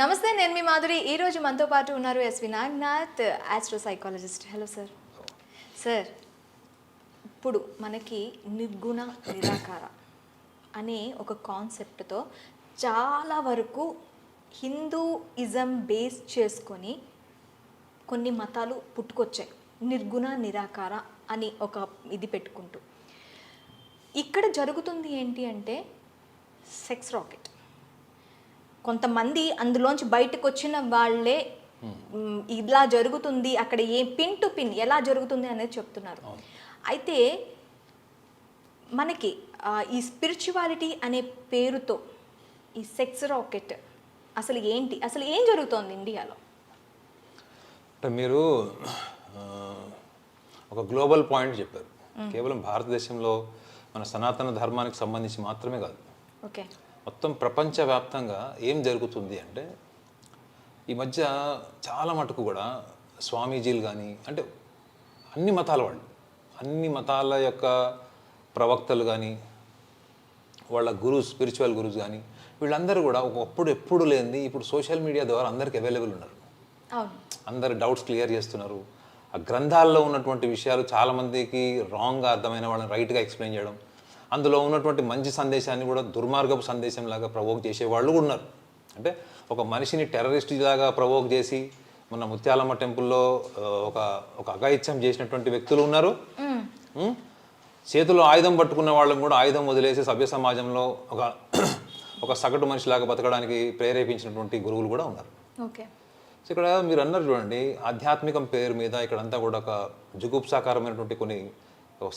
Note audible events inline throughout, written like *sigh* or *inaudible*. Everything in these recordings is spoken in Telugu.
నమస్తే నేను మీ మాధురి. ఈ రోజు మనతో పాటు ఉన్నారు S Nagnath astro psychologist hello sir sir ఇప్పుడు మనకి నిర్గుణ నిరాకార అనే ఒక కాన్సెప్ట్తో చాలా వరకు హిందూయిజం బేస్ చేసుకొని కొన్ని మతాలు పుట్టుకొచ్చాయి. నిర్గుణ నిరాకార అని ఒక ఇది పెట్టుకుంటూ. ఇక్కడ జరుగుతుంది ఏంటి అంటే సెక్స్ రాకెట్. కొంతమంది అందులోంచి బయటకు వచ్చిన వాళ్ళే ఇలా జరుగుతుంది అక్కడ ఏ పిన్ టు పిన్ ఎలా జరుగుతుంది అనేది చెప్తున్నారు. అయితే మనకి ఈ స్పిరిచువాలిటీ అనే పేరుతో ఈ సెక్స్ రాకెట్ అసలు ఏంటి అసలు ఏం జరుగుతోంది ఇండియాలో? అంటే మీరు ఒక గ్లోబల్ పాయింట్ చెప్పారు. కేవలం భారతదేశంలో మన సనాతన ధర్మానికి సంబంధించి మాత్రమే కాదు. ఓకే. మొత్తం ప్రపంచవ్యాప్తంగా ఏం జరుగుతుంది అంటే ఈ మధ్య చాలా మటుకు కూడా స్వామీజీలు కానీ అంటే అన్ని మతాల వాళ్ళు అన్ని మతాల యొక్క ప్రవక్తలు కానీ వాళ్ళ గురుస్ స్పిరిచువల్ గురుస్ కానీ వీళ్ళందరూ కూడా ఒకప్పుడు ఎప్పుడు లేనిది ఇప్పుడు సోషల్ మీడియా ద్వారా అందరికి అవైలబుల్ ఉన్నారు. అందరు డౌట్స్ క్లియర్ చేస్తున్నారు. ఆ గ్రంథాల్లో ఉన్నటువంటి విషయాలు చాలామందికి రాంగ్గా అర్థమైన వాళ్ళని రైట్గా ఎక్స్ప్లెయిన్ చేయడం అందులో ఉన్నటువంటి మంచి సందేశాన్ని కూడా దుర్మార్గపు సందేశం లాగా ప్రవోక్ చేసే వాళ్ళు కూడా ఉన్నారు. అంటే ఒక మనిషిని టెర్రరిస్ట్ లాగా ప్రవోక్ చేసి మన ముత్యాలమ్మ టెంపుల్లో ఒక ఒక అఘాయిత్యం చేసినటువంటి వ్యక్తులు ఉన్నారు? చేతిలో ఆయుధం పట్టుకున్న వాళ్ళని కూడా ఆయుధం వదిలేసి సభ్య సమాజంలో ఒక *clears throat* ఒక సగటు మనిషిలాగా బతకడానికి ప్రేరేపించినటువంటి గురువులు కూడా ఉన్నారు. ఓకే. సో ఇక్కడ మీరు అన్నారు చూడండి ఆధ్యాత్మికం పేరు మీద ఇక్కడంతా కూడా ఒక జుగుప్సాకారమైనటువంటి కొన్ని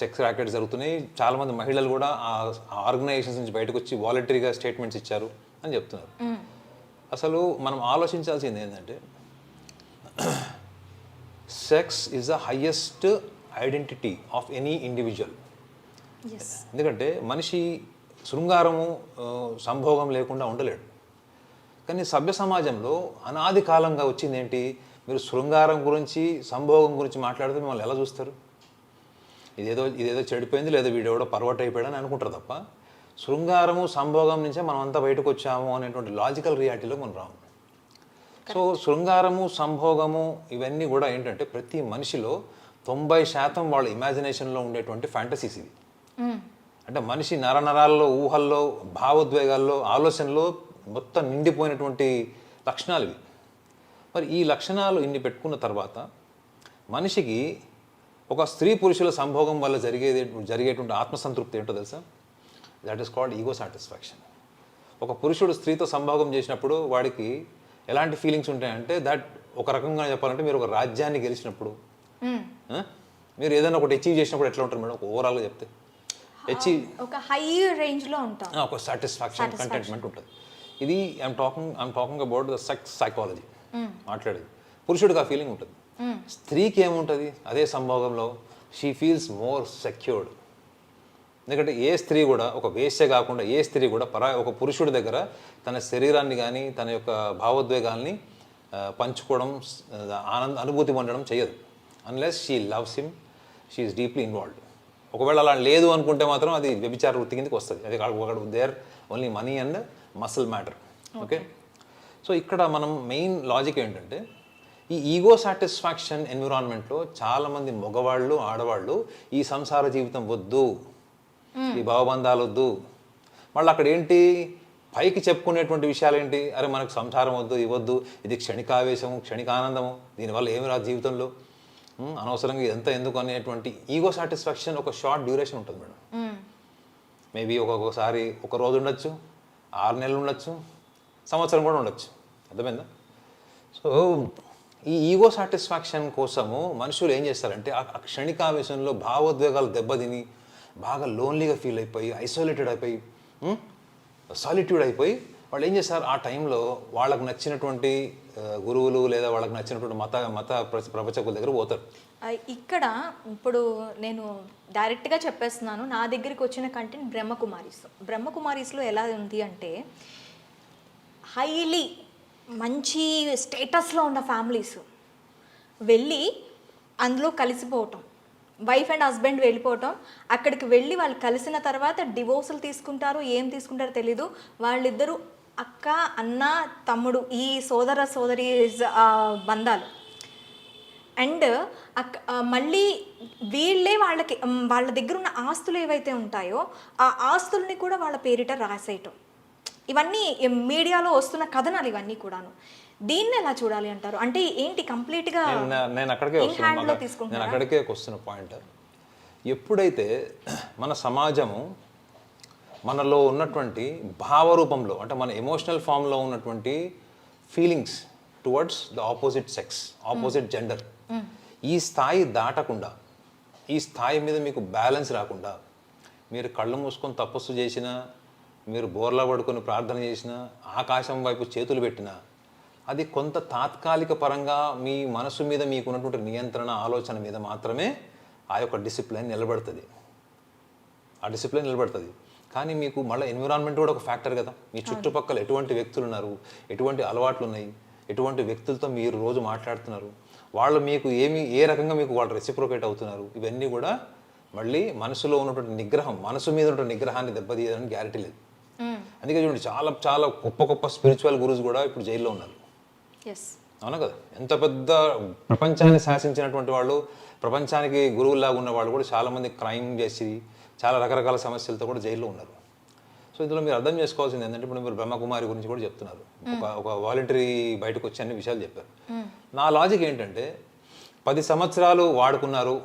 సెక్స్ ర్యాకెట్స్ జరుగుతున్నాయి. చాలామంది మహిళలు కూడా ఆ ఆర్గనైజేషన్స్ నుంచి బయటకు వచ్చి వాలంటరీగా స్టేట్మెంట్స్ ఇచ్చారు అని చెప్తున్నారు. అసలు మనం ఆలోచించాల్సింది ఏంటంటే sex is the highest identity of any individual ఎందుకంటే మనిషి శృంగారము సంభోగం లేకుండా ఉండలేడు. కానీ సభ్య సమాజంలో అనాది కాలంగా వచ్చింది ఏంటి మీరు శృంగారం గురించి సంభోగం గురించి మాట్లాడితే మిమ్మల్ని ఎలా చూస్తారు? ఇదేదో ఇదేదో చెడిపోయింది లేదా వీడెవడో పర్వట్ అయిపోయాడని అనుకుంటారు తప్ప శృంగారము సంభోగం నుంచే మనం అంతా బయటకు వచ్చాము అనేటువంటి లాజికల్ రియాలిటీలో మనం రాము. సో శృంగారము సంభోగము ఇవన్నీ కూడా ఏంటంటే ప్రతి మనిషిలో తొంభై శాతం వాళ్ళ ఇమాజినేషన్లో ఉండేటువంటి ఫ్యాంటసీస్ ఇవి. అంటే మనిషి నరనరాల్లో ఊహల్లో భావోద్వేగాల్లో ఆలోచనలో మొత్తం నిండిపోయినటువంటి లక్షణాలు ఇవి. మరి ఈ లక్షణాలు ఇన్ని పెట్టుకున్న తర్వాత మనిషికి ఒక స్త్రీ పురుషుల సంభోగం వల్ల జరిగేది జరిగేటువంటి ఆత్మసంతృప్తి ఏంటో తెలుసా? That is called ego satisfaction ఒక పురుషుడు స్త్రీతో సంభోగం చేసినప్పుడు వాడికి ఎలాంటి ఫీలింగ్స్ ఉంటాయంటే దట్ ఒక రకంగా చెప్పాలంటే మీరు ఒక రాజ్యాన్ని గెలిచినప్పుడు ఆ? మీరు ఏదైనా ఒకటి అచీవ్ చేసినప్పుడు ఎట్లా ఉంటారు మేడం? ఒక ఓవరాల్గా చెప్తే. అచీవ్ ఒక హై రేంజ్లో ఉంటాం. ఒక సాటిస్ఫాక్షన్ కంటెంట్మెంట్ ఉంటుంది. ఇది I'm talking I'm talking about the sex psychology మాట్లాడేది. పురుషుడికి ఆ ఫీలింగ్ ఉంటుంది. స్త్రీకి ఏముంటుంది అదే సంభోగంలో. షీ ఫీల్స్ మోర్ సెక్యూర్డ్ ఎందుకంటే ఏ స్త్రీ కూడా ఒక వేశ్య కాకుండా ఏ స్త్రీ కూడా పరా ఒక పురుషుడి దగ్గర తన శరీరాన్ని కానీ తన యొక్క భావోద్వేగాల్ని పంచుకోవడం ఆనంద అనుభూతి పొందడం చేయదు unless she loves him she is deeply involved ఒకవేళ అలా లేదు అనుకుంటే మాత్రం అది వ్యభిచార వృత్తి కిందకి వస్తుంది. అది అక్కడ there only money and muscle matter okay so ఇక్కడ మనం మెయిన్ లాజిక్ ఏంటంటే ఈ ఈగో సాటిస్ఫాక్షన్ ఎన్విరాన్మెంట్లో చాలామంది మగవాళ్ళు ఆడవాళ్ళు ఈ సంసార జీవితం వద్దు. ఈ భావబంధాలు వద్దు. మళ్ళీ అక్కడ ఏంటి? పైకి చెప్పుకునేటువంటి విషయాలు ఏంటి? అరే మనకు సంసారం వద్దు ఇవ్వద్దు ఇది క్షణికావేశము క్షణికానందము దీనివల్ల ఏమి రాదు జీవితంలో? అనవసరంగా ఇదంతా ఎందుకు అనేటువంటి ఈగో సాటిస్ఫాక్షన్ ఒక షార్ట్ డ్యూరేషన్ ఉంటుంది మేడం. మేబీ ఒక్కొక్కసారి ఒక రోజు ఉండొచ్చు ఆరు నెలలు ఉండొచ్చు సంవత్సరం కూడా ఉండొచ్చు. అర్థమైందా? సో ఈ ఈగో సాటిస్ఫాక్షన్ కోసము మనుషులు ఏం చేస్తారంటే ఆ క్షణికావేశంలో భావోద్వేగాలు దెబ్బతిని బాగా లోన్లీగా ఫీల్ అయిపోయి ఐసోలేటెడ్ అయిపోయి సాలిట్యూడ్ అయిపోయి వాళ్ళు ఏం చేస్తారు? ఆ టైంలో వాళ్ళకు నచ్చినటువంటి గురువులు లేదా వాళ్ళకి నచ్చినటువంటి మత మత ప్ర- ప్రవచకుల దగ్గర పోతారు. ఇక్కడ ఇప్పుడు నేను డైరెక్ట్గా చెప్పేస్తున్నాను నా దగ్గరికి వచ్చిన కంటెంట్ బ్రహ్మకుమారీస్. బ్రహ్మకుమారీస్లో ఎలా ఉంది అంటే హైలీ మంచి స్టేటస్లో ఉన్న ఫ్యామిలీస్. వెళ్ళి అందులో కలిసిపోవటం. వైఫ్ అండ్ హస్బెండ్ వెళ్ళిపోవటం. అక్కడికి వెళ్ళి వాళ్ళు కలిసిన తర్వాత డివోర్సులు తీసుకుంటారు ఏం తీసుకుంటారో తెలీదు. వాళ్ళిద్దరూ అక్క అన్న తమ్ముడు ఈ సోదర సోదరి బంధాలు. అండ్ అక్క మళ్ళీ వీళ్ళే వాళ్ళకి వాళ్ళ దగ్గర ఉన్న ఆస్తులు ఏవైతే ఉంటాయో ఆ ఆస్తుల్ని కూడా వాళ్ళ పేరిట రాసేయటం. ఇవన్నీ మీడియాలో వస్తున్న కథనాలు ఇవన్నీ కూడాను. దీన్ని ఎలా చూడాలి అంటారు? అంటే ఏంటి కంప్లీట్గా నేను నేను అక్కడికే in వస్తున్నా hand లో మగ- తీసుకుంటున్నారా? నేను అక్కడికే వస్తున్న పాయింట్ ఎప్పుడైతే మన సమాజము మనలో ఉన్నటువంటి భావరూపంలో అంటే మన ఎమోషనల్ ఫామ్లో ఉన్నటువంటి feelings towards the opposite sex opposite gender ఈ స్థాయి దాటకుండా ఈ స్థాయి మీద మీకు బ్యాలెన్స్ రాకుండా మీరు కళ్ళు మూసుకొని తపస్సు చేసినా మీరు బోర్లా పడుకొని ప్రార్థన చేసిన ఆకాశం వైపు చేతులు పెట్టినా అది కొంత తాత్కాలిక పరంగా మీ మనసు మీద మీకు ఉన్నటువంటి నియంత్రణ ఆలోచన మీద మాత్రమే ఆ యొక్క డిసిప్లిన్ నిలబడుతుంది. ఆ డిసిప్లిన్ నిలబడుతుంది. కానీ మీకు మళ్ళీ ఎన్విరాన్మెంట్ కూడా ఒక ఫ్యాక్టర్ కదా. మీ చుట్టుపక్కల ఎటువంటి వ్యక్తులు ఉన్నారు ఎటువంటి అలవాట్లు ఉన్నాయి ఎటువంటి వ్యక్తులతో మీరు రోజు మాట్లాడుతున్నారు? వాళ్ళు మీకు ఏమి ఏ రకంగా మీకు వాళ్ళు రెసిప్రోకేట్ అవుతున్నారు? ఇవన్నీ కూడా మళ్ళీ మనసులో ఉన్నటువంటి నిగ్రహం మనసు మీద ఉన్నటువంటి నిగ్రహాన్ని దెబ్బతీయడానికి గ్యారెంటీ లేదు. అందుకే చూడండి చాలా చాలా గొప్ప గొప్ప స్పిరిచువల్ గురువుస్ కూడా ఇప్పుడు జైల్లో ఉన్నారు. అవునా కదా? ఎంత పెద్ద ప్రపంచాన్ని శాసించినటువంటి వాళ్ళు ప్రపంచానికి గురువులాగా ఉన్న వాళ్ళు కూడా చాలామంది క్రైమ్ చేసి చాలా రకరకాల సమస్యలతో కూడా జైల్లో ఉన్నారు. సో ఇందులో మీరు అర్థం చేసుకోవాల్సింది ఏంటంటే ఇప్పుడు మీరు బ్రహ్మకుమారి గురించి కూడా చెప్తున్నారు. ఒక ఒక వాలంటరీ బయటకు వచ్చి అన్ని విషయాలు చెప్పారు. నా లాజిక్ ఏంటంటే పది సంవత్సరాలు వాడుకున్నారు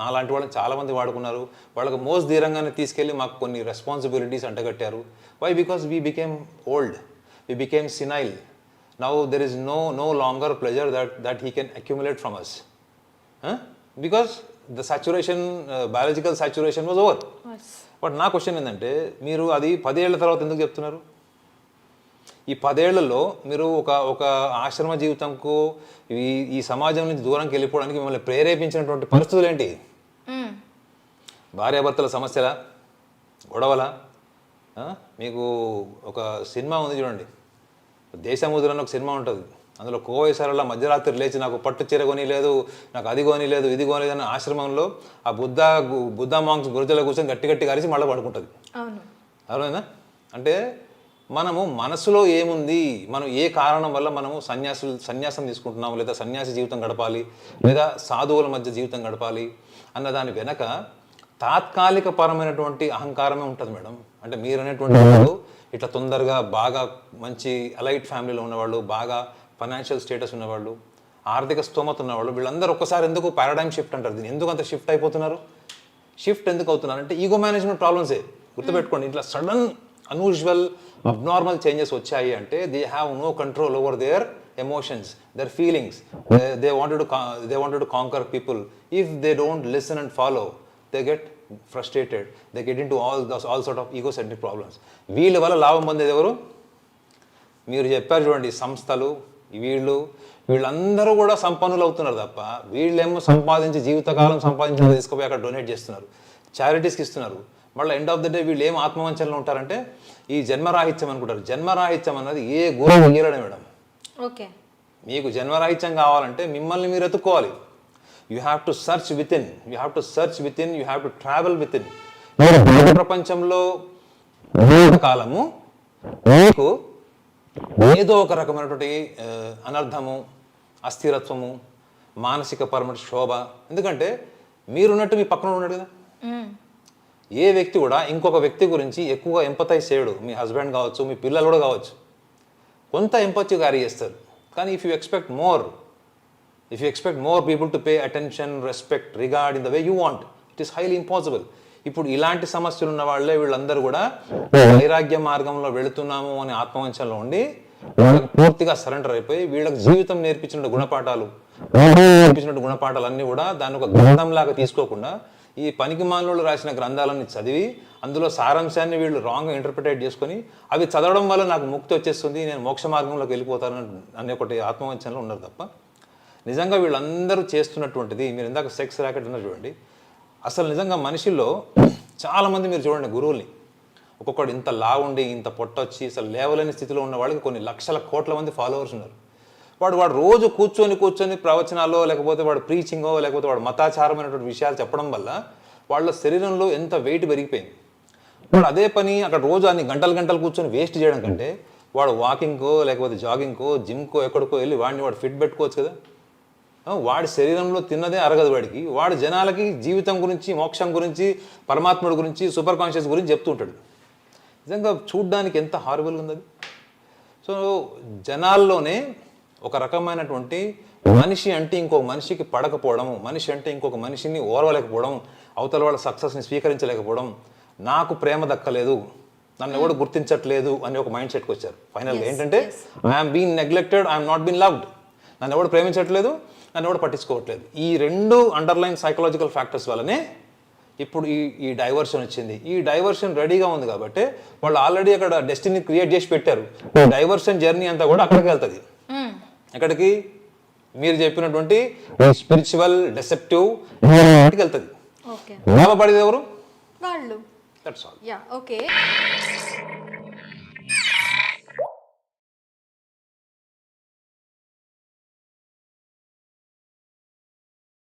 నా లాంటి వాళ్ళని చాలామంది వాడుకున్నారు. వాళ్ళకు మోస్ట్ ధీరంగానే తీసుకెళ్ళి మాకు కొన్ని responsibilities అంటగట్టారు. Why because we became old we became senile now there is no no longer pleasure that that he can accumulate from us because the saturation biological saturation was over but నా క్వశ్చన్ ఏంటంటే మీరు అది పదేళ్ళ తర్వాత ఎందుకు చెప్తున్నారు? ఈ పదేళ్ళలో మీరు ఒక ఒక ఆశ్రమ జీవితంకు ఈ ఈ సమాజం నుంచి దూరంకి వెళ్ళిపోవడానికి మిమ్మల్ని ప్రేరేపించినటువంటి పరిస్థితులు ఏంటి? భార్యాభర్తల సమస్యల గొడవల? మీకు ఒక సినిమా ఉంది చూడండి. దేశముద్ర అని ఒక సినిమా ఉంటుంది. అందులో కోవేశ్వరల మధ్యరాత్రి లేచి నాకు పట్టు చీర కొని లేదు నాకు అది కొని లేదు ఇది కొని లేదు అని ఆశ్రమంలో ఆ బుద్ధ బుద్ధ మాంగ్స్ గురుజలో కూర్చొని గట్టి గట్టి కలిసి మళ్ళీ పడుకుంటుంది. అవును. అంటే మనము మనసులో ఏముంది? మనం ఏ కారణం వల్ల మనము సన్యాసులు సన్యాసం తీసుకుంటున్నాము? లేదా సన్యాసి జీవితం గడపాలి? లేదా సాధువుల మధ్య జీవితం గడపాలి? అన్న దాని వెనక తాత్కాలిక పరమైనటువంటి అహంకారమే ఉంటుంది మేడం. అంటే మీరు అనేటువంటి వాళ్ళు ఇట్లా తొందరగా బాగా మంచి అలైట్ ఫ్యామిలీలో ఉన్నవాళ్ళు బాగా ఫైనాన్షియల్ స్టేటస్ ఉన్నవాళ్ళు ఆర్థిక స్తోమత ఉన్నవాళ్ళు వీళ్ళందరూ ఒక్కసారి ఎందుకు పారాడైమ్ షిఫ్ట్ అంటారు? దీన్ని ఎందుకు అంత షిఫ్ట్ అయిపోతున్నారు? షిఫ్ట్ ఎందుకు అవుతున్నారు? అంటే ఈగో మేనేజ్మెంట్ ప్రాబ్లమ్సే. గుర్తుపెట్టుకోండి. ఇట్లా సడన్ అన్యూజువల్ అబ్నార్మల్ చేంజెస్ వచ్చాయి అంటే they have no control over their emotions their feelings they wanted they wanted conquer people if they don't listen and follow they get frustrated they get into all this all sort of ego centric problems వీళ్ళ వల్ల లాభం పొందేది ఎవరు? మీరు చెప్పారు చూడండి సంస్థలు వీళ్ళు వీళ్ళందరూ కూడా సంపన్నులు అవుతున్నారు తప్ప వీళ్ళేమో సంపాదించి జీవితకాలం సంపాదించిన తీసుకుపోయి అక్కడ డొనేట్ చేస్తున్నారు. చారిటీస్కి ఇస్తున్నారు. మళ్ళీ ఎండ్ ఆఫ్ ద డే వీళ్ళు ఏం ఆత్మవంచనలో ఉంటారంటే ఈ జన్మరాహిత్యం అనుకుంటారు. జన్మరాహిత్యం అన్నది ఏ గురువు ఇయ్యడం మేడం. ఓకే. మీకు జన్మరాహిత్యం కావాలంటే మిమ్మల్ని మీరు ఎత్తుక్కోవాలి. You have to search within you have to search within you have to travel within మీరు ప్రపంచంలో కాలము మీకు ఏదో ఒక రకమైనటువంటి అనర్థము అస్థిరత్వము మానసిక పరమ శోభ. ఎందుకంటే మీరున్నట్టు మీ పక్కన ఉన్నాడు కదా. ఏ వ్యక్తి కూడా ఇంకొక వ్యక్తి గురించి ఎక్కువగా ఎంపతైజ్ చేయడు. మీ హస్బెండ్ కావచ్చు మీ పిల్లలు కూడా కావచ్చు. కొంత ఎంపతి క్యారీ చేస్తారు. కానీ if you expect more if you expect more people to pay attention respect regard in the way you want it is highly impossible ఇప్పుడు ఇలాంటి సమస్యలు ఉన్న వాళ్ళే వీళ్ళందరూ కూడా వైరాగ్య మార్గంలో వెళుతున్నాము అనే ఆత్మవంచంలో ఉండి వాళ్ళకి పూర్తిగా సరెండర్ అయిపోయి వీళ్ళకి జీవితం నేర్పించిన గుణపాఠాలు నేర్పించిన గుణపాఠాలు అన్నీ కూడా దాన్ని ఒక గ్రంథంలాగా తీసుకోకుండా ఈ పనికి మానవులు రాసిన గ్రంథాలన్నీ చదివి అందులో సారాంశాన్ని వీళ్ళు రాంగ్ ఇంటర్ప్రిటేట్ చేసుకొని అవి చదవడం వల్ల నాకు ముక్తి వచ్చేస్తుంది నేను మోక్ష మార్గంలోకి వెళ్ళిపోతాను అనే ఒకటి ఆత్మవంచనలో ఉన్నారు తప్ప. నిజంగా వీళ్ళందరూ చేస్తున్నటువంటిది మీరు ఇందాక సెక్స్ ర్యాకెట్ ఉన్నారు చూడండి. అసలు నిజంగా మనిషిలో చాలామంది మీరు చూడండి గురువుల్ని. ఒక్కొక్కడు ఇంత లావుండి ఇంత పొట్టొచ్చి అసలు లేవలేని స్థితిలో ఉన్న వాళ్ళకి కొన్ని లక్షల కోట్ల మంది ఫాలోవర్స్ ఉన్నారు. వాడు వాడు రోజు కూర్చొని కూర్చొని ప్రవచనాలో లేకపోతే వాడు ప్రీచింగో లేకపోతే వాడు మతాచారమైనటువంటి విషయాలు చెప్పడం వల్ల వాళ్ళ శరీరంలో ఎంత వెయిట్ పెరిగిపోయింది. వాడు అదే పని అక్కడ రోజు అన్ని గంటలు గంటలు కూర్చొని వేస్ట్ చేయడం కంటే వాడు వాకింగ్కో లేకపోతే జాగింగ్కో జిమ్కో ఎక్కడికో వెళ్ళి వాడిని వాడు ఫిట్ పెట్టుకోవచ్చు కదా. వాడి శరీరంలో తిన్నదే అరగదు వాడికి. వాడు జనాలకి జీవితం గురించి మోక్షం గురించి పరమాత్ముడి గురించి సూపర్ కాన్షియస్ గురించి చెప్తుంటాడు నిజంగా చూడ్డానికి ఎంత హార్బుల్ ఉంది అది సో జనాల్లోనే ఒక రకమైనటువంటి మనిషి అంటే ఇంకొక మనిషికి పడకపోవడం మనిషి అంటే ఇంకొక మనిషిని ఓర్వలేకపోవడం అవతల వాళ్ళ సక్సెస్ని స్వీకరించలేకపోవడం నాకు ప్రేమ దక్కలేదు నన్ను ఎవడు గుర్తించట్లేదు అని ఒక మైండ్ సెట్కి వచ్చారు. ఫైనల్గా ఏంటంటే I'm been neglected I'm not been loved నన్ను ఎవడు ప్రేమించట్లేదు నన్ను ఎవడు పట్టించుకోవట్లేదు. ఈ రెండు అండర్లైన్ సైకలాజికల్ ఫ్యాక్టర్స్ వల్లనే ఇప్పుడు ఈ ఈ డైవర్షన్ వచ్చింది. ఈ డైవర్షన్ రెడీగా ఉంది కాబట్టి వాళ్ళు ఆల్రెడీ అక్కడ డెస్టినీ క్రియేట్ చేసి పెట్టారు. డైవర్షన్ జర్నీ అంతా కూడా అక్కడికి వెళ్తుంది. ఎక్కడికి? మీరు చెప్పినటువంటి స్పిరిచువల్ డెసెప్టివ్ వెళ్తుంది. ఓకే లాభపడేది ఎవరు? వాళ్ళు దట్స్ ఆల్ యా ఓకే